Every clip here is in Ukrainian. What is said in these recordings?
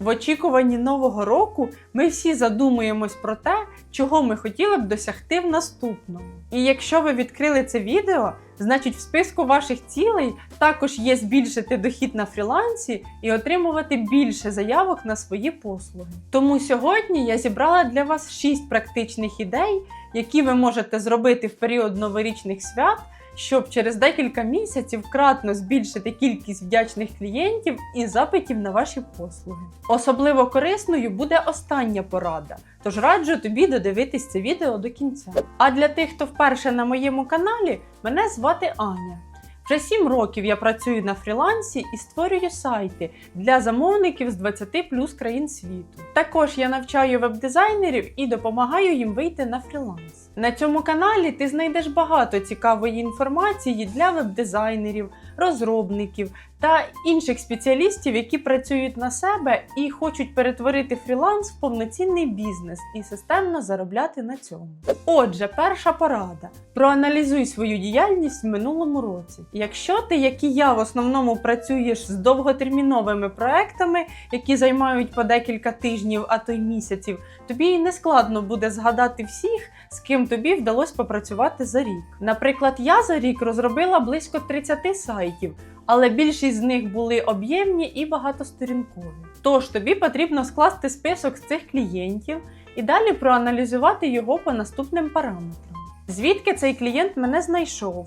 В очікуванні нового року ми всі задумуємось про те, чого ми хотіли б досягти в наступному. І якщо ви відкрили це відео, значить в списку ваших цілей також є збільшити дохід на фрілансі і отримувати більше заявок на свої послуги. Тому сьогодні я зібрала для вас 6 практичних ідей, які ви можете зробити в період новорічних свят щоб через декілька місяців кратно збільшити кількість вдячних клієнтів і запитів на ваші послуги. Особливо корисною буде остання порада, тож раджу тобі додивитись це відео до кінця. А для тих, хто вперше на моєму каналі, мене звати Аня. Вже 7 років я працюю на фрілансі і створюю сайти для замовників з 20 плюс країн світу. Також я навчаю веб-дизайнерів і допомагаю їм вийти на фріланс. На цьому каналі ти знайдеш багато цікавої інформації для веб-дизайнерів, розробників та інших спеціалістів, які працюють на себе і хочуть перетворити фріланс в повноцінний бізнес і системно заробляти на цьому. Отже, перша порада: проаналізуй свою діяльність в минулому році. Якщо ти, як і я, в основному працюєш з довготерміновими проектами, які займають по декілька тижнів, а то й місяців, тобі не складно буде згадати всіх, з ким тобі вдалося попрацювати за рік. Наприклад, я за рік розробила близько 30 сайтів, але більшість з них були об'ємні і багатосторінкові. Тож тобі потрібно скласти список з цих клієнтів і далі проаналізувати його по наступним параметрам. Звідки цей клієнт мене знайшов?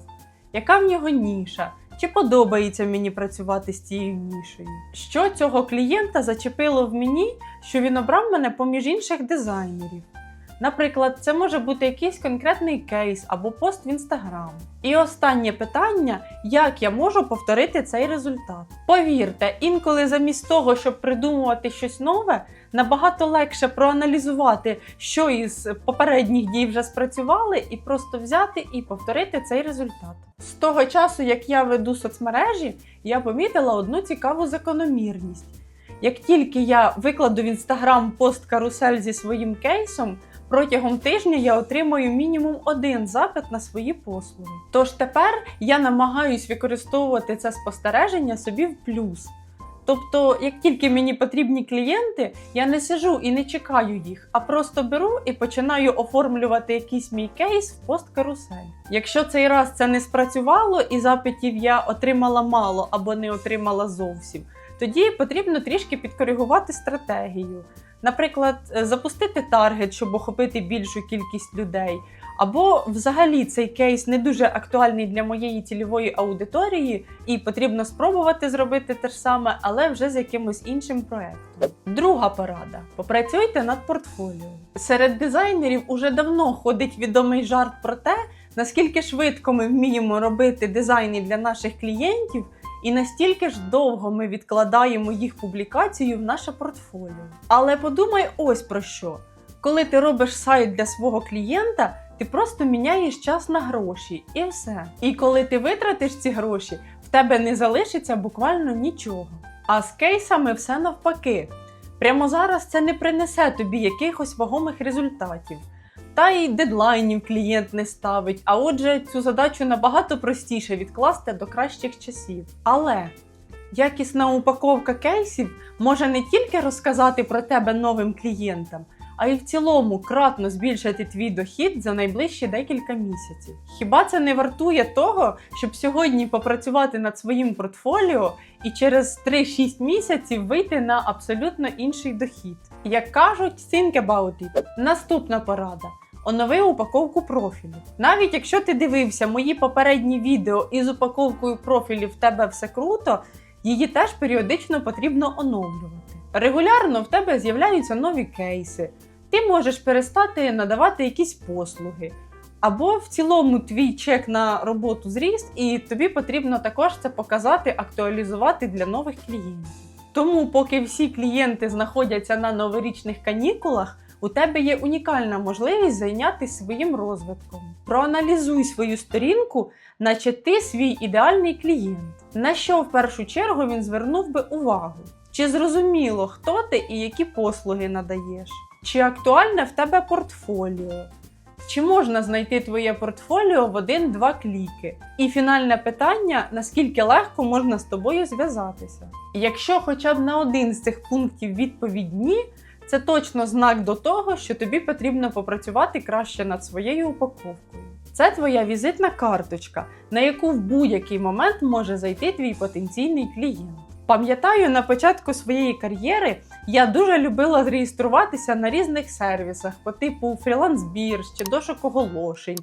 Яка в нього ніша? Чи подобається мені працювати з цією нішею? Що цього клієнта зачепило в мені, що він обрав мене поміж інших дизайнерів? Наприклад, це може бути якийсь конкретний кейс або пост в інстаграм. І останнє питання: як я можу повторити цей результат? Повірте, інколи замість того, щоб придумувати щось нове, набагато легше проаналізувати, що із попередніх дій вже спрацювали, і просто взяти і повторити цей результат. З того часу, як я веду соцмережі, я помітила одну цікаву закономірність. Як тільки я викладу в інстаграм пост карусель зі своїм кейсом, протягом тижня я отримую мінімум один запит на свої послуги. Тож тепер я намагаюсь використовувати це спостереження собі в плюс. Тобто, як тільки мені потрібні клієнти, я не сижу і не чекаю їх, а просто беру і починаю оформлювати якийсь мій кейс в пост карусель. Якщо цей раз це не спрацювало і запитів я отримала мало або не отримала зовсім, тоді потрібно трішки підкоригувати стратегію. Наприклад, е, запустити таргет, щоб охопити більшу кількість людей. Або взагалі цей кейс не дуже актуальний для моєї цільової аудиторії, і потрібно спробувати зробити те ж саме, але вже з якимось іншим проектом. Друга порада: попрацюйте над портфоліо. Серед дизайнерів уже давно ходить відомий жарт про те, наскільки швидко ми вміємо робити дизайни для наших клієнтів. І настільки ж довго ми відкладаємо їх публікацію в наше портфоліо. Але подумай ось про що: коли ти робиш сайт для свого клієнта, ти просто міняєш час на гроші і все. І коли ти витратиш ці гроші, в тебе не залишиться буквально нічого. А з кейсами все навпаки. Прямо зараз це не принесе тобі якихось вагомих результатів. Та й дедлайнів клієнт не ставить, а отже, цю задачу набагато простіше відкласти до кращих часів. Але якісна упаковка кейсів може не тільки розказати про тебе новим клієнтам, а й в цілому кратно збільшити твій дохід за найближчі декілька місяців. Хіба це не вартує того, щоб сьогодні попрацювати над своїм портфоліо і через 3-6 місяців вийти на абсолютно інший дохід? Як кажуть, think about it. Наступна порада. Онови упаковку профілю. Навіть якщо ти дивився мої попередні відео і з упаковкою профілів в тебе все круто, її теж періодично потрібно оновлювати. Регулярно в тебе з'являються нові кейси. Ти можеш перестати надавати якісь послуги. Або в цілому твій чек на роботу зріс, і тобі потрібно також це показати, актуалізувати для нових клієнтів. Тому, поки всі клієнти знаходяться на новорічних канікулах, у тебе є унікальна можливість зайнятися своїм розвитком. Проаналізуй свою сторінку, наче ти свій ідеальний клієнт. На що в першу чергу він звернув би увагу? Чи зрозуміло, хто ти і які послуги надаєш? Чи актуальне в тебе портфоліо? Чи можна знайти твоє портфоліо в один-два кліки? І фінальне питання: наскільки легко можна з тобою зв'язатися? Якщо хоча б на один з цих пунктів відповідь ні, це точно знак до того, що тобі потрібно попрацювати краще над своєю упаковкою. Це твоя візитна карточка, на яку в будь-який момент може зайти твій потенційний клієнт. Пам'ятаю, на початку своєї кар'єри я дуже любила реєструватися на різних сервісах по типу фрілансбірж чи дошок оголошень.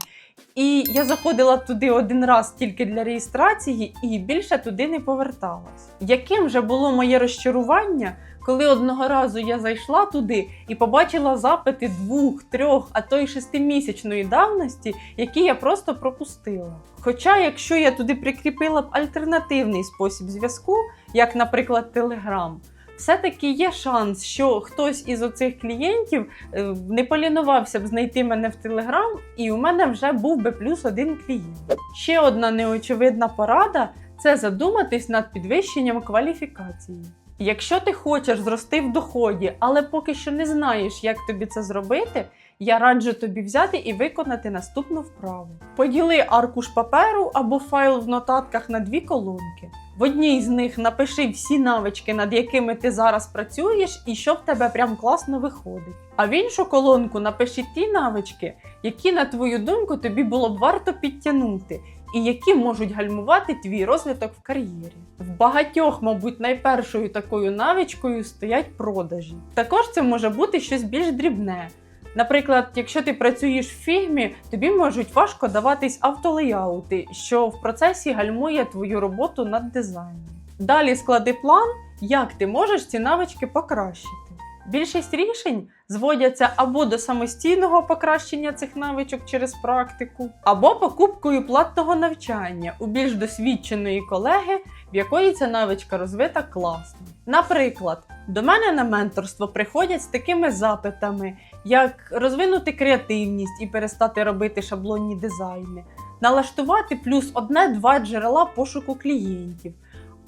І я заходила туди один раз тільки для реєстрації і більше туди не поверталась. Яким же було моє розчарування, коли одного разу я зайшла туди і побачила запити двох, трьох, а то й шестимісячної давності, які я просто пропустила. Хоча, якщо я туди прикріпила б альтернативний спосіб зв'язку, як, наприклад, Telegram, все-таки є шанс, що хтось із оцих клієнтів е, не полінувався б знайти мене в Телеграм, і у мене вже був би плюс один клієнт. Ще одна неочевидна порада це задуматись над підвищенням кваліфікації. Якщо ти хочеш зрости в доході, але поки що не знаєш, як тобі це зробити, я раджу тобі взяти і виконати наступну вправу. Поділи аркуш паперу або файл в нотатках на дві колонки. В одній з них напиши всі навички, над якими ти зараз працюєш, і що в тебе прям класно виходить. А в іншу колонку напиши ті навички, які, на твою думку, тобі було б варто підтягнути, і які можуть гальмувати твій розвиток в кар'єрі. В багатьох, мабуть, найпершою такою навичкою стоять продажі. Також це може бути щось більш дрібне. Наприклад, якщо ти працюєш в фігмі, тобі можуть важко даватись автолеяути, що в процесі гальмує твою роботу над дизайном. Далі склади план, як ти можеш ці навички покращити. Більшість рішень зводяться або до самостійного покращення цих навичок через практику, або покупкою платного навчання у більш досвідченої колеги, в якої ця навичка розвита класно. Наприклад, до мене на менторство приходять з такими запитами, як розвинути креативність і перестати робити шаблонні дизайни, налаштувати плюс одне-два джерела пошуку клієнтів.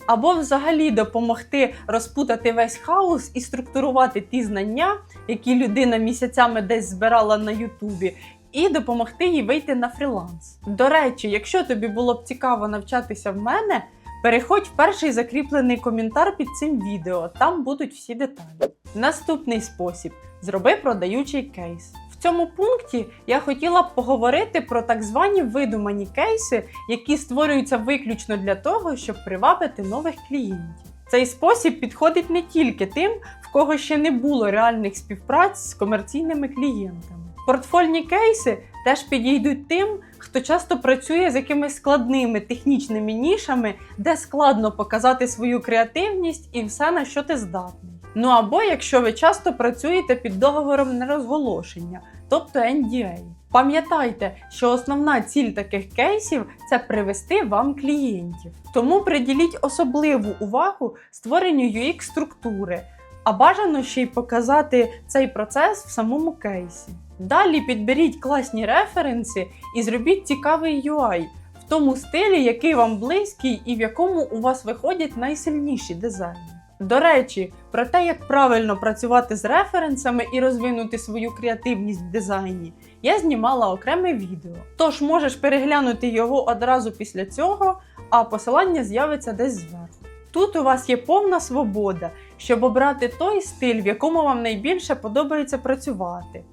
Або взагалі допомогти розпутати весь хаос і структурувати ті знання, які людина місяцями десь збирала на Ютубі, і допомогти їй вийти на фріланс. До речі, якщо тобі було б цікаво навчатися в мене, переходь в перший закріплений коментар під цим відео, там будуть всі деталі. Наступний спосіб зроби продаючий кейс. В цьому пункті я хотіла б поговорити про так звані видумані кейси, які створюються виключно для того, щоб привабити нових клієнтів. Цей спосіб підходить не тільки тим, в кого ще не було реальних співпраць з комерційними клієнтами. Портфольні кейси теж підійдуть тим, хто часто працює з якимись складними технічними нішами, де складно показати свою креативність і все на що ти здатний. Ну або якщо ви часто працюєте під договором нерозголошення, тобто NDA. Пам'ятайте, що основна ціль таких кейсів це привести вам клієнтів. Тому приділіть особливу увагу створенню UX-структури, а бажано ще й показати цей процес в самому кейсі. Далі підберіть класні референси і зробіть цікавий UI в тому стилі, який вам близький і в якому у вас виходять найсильніші дизайни. До речі, про те, як правильно працювати з референсами і розвинути свою креативність в дизайні, я знімала окреме відео. Тож можеш переглянути його одразу після цього, а посилання з'явиться десь зверху. Тут у вас є повна свобода, щоб обрати той стиль, в якому вам найбільше подобається працювати,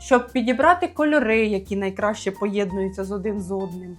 щоб підібрати кольори, які найкраще поєднуються з один з одним.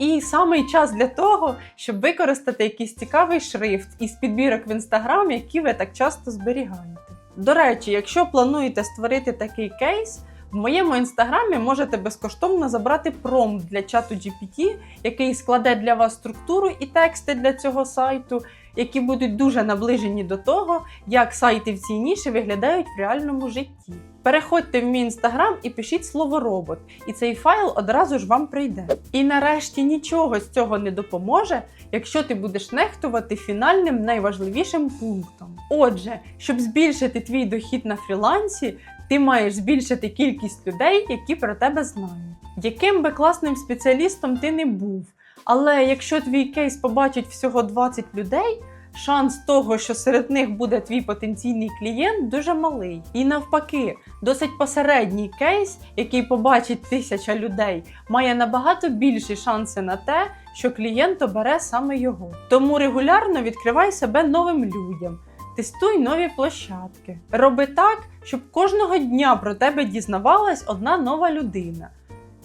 І саме час для того, щоб використати якийсь цікавий шрифт із підбірок в інстаграм, які ви так часто зберігаєте. До речі, якщо плануєте створити такий кейс, в моєму інстаграмі можете безкоштовно забрати промпт для чату GPT, який складе для вас структуру і тексти для цього сайту, які будуть дуже наближені до того, як сайти в цій ніші виглядають в реальному житті. Переходьте в мій інстаграм і пишіть слово робот, і цей файл одразу ж вам прийде. І нарешті нічого з цього не допоможе, якщо ти будеш нехтувати фінальним найважливішим пунктом. Отже, щоб збільшити твій дохід на фрілансі, ти маєш збільшити кількість людей, які про тебе знають. Яким би класним спеціалістом ти не був, але якщо твій кейс побачить всього 20 людей, шанс того, що серед них буде твій потенційний клієнт, дуже малий. І навпаки, досить посередній кейс, який побачить тисяча людей, має набагато більші шанси на те, що клієнт обере саме його. Тому регулярно відкривай себе новим людям. Тестуй нові площадки. Роби так, щоб кожного дня про тебе дізнавалась одна нова людина.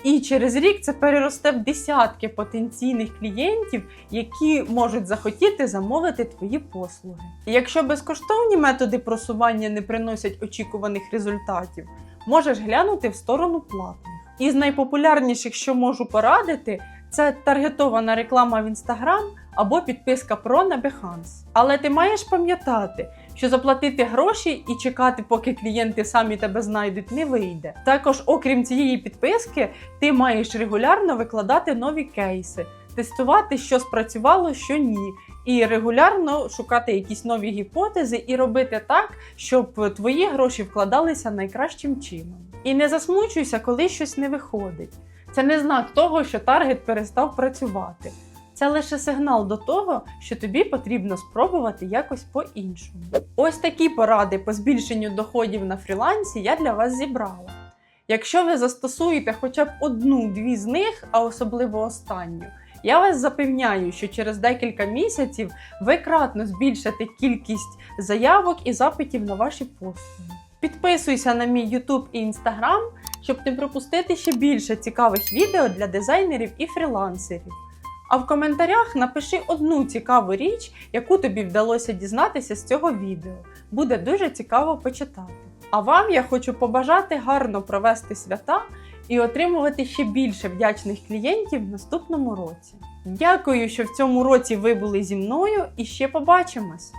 І через рік це переросте в десятки потенційних клієнтів, які можуть захотіти замовити твої послуги. Якщо безкоштовні методи просування не приносять очікуваних результатів, можеш глянути в сторону платних. Із найпопулярніших, що можу порадити, це таргетована реклама в Instagram або підписка Pro на Behance. Але ти маєш пам'ятати, що заплатити гроші і чекати, поки клієнти самі тебе знайдуть, не вийде. Також, окрім цієї підписки, ти маєш регулярно викладати нові кейси, тестувати, що спрацювало, що ні. І регулярно шукати якісь нові гіпотези і робити так, щоб твої гроші вкладалися найкращим чином. І не засмучуйся, коли щось не виходить. Це не знак того, що таргет перестав працювати. Це лише сигнал до того, що тобі потрібно спробувати якось по-іншому. Ось такі поради по збільшенню доходів на фрілансі я для вас зібрала. Якщо ви застосуєте хоча б одну-дві з них, а особливо останню, я вас запевняю, що через декілька місяців ви кратно збільшите кількість заявок і запитів на ваші послуги. Підписуйся на мій YouTube і Instagram, щоб не пропустити ще більше цікавих відео для дизайнерів і фрілансерів. А в коментарях напиши одну цікаву річ, яку тобі вдалося дізнатися з цього відео. Буде дуже цікаво почитати. А вам я хочу побажати гарно провести свята і отримувати ще більше вдячних клієнтів в наступному році. Дякую, що в цьому році ви були зі мною і ще побачимось!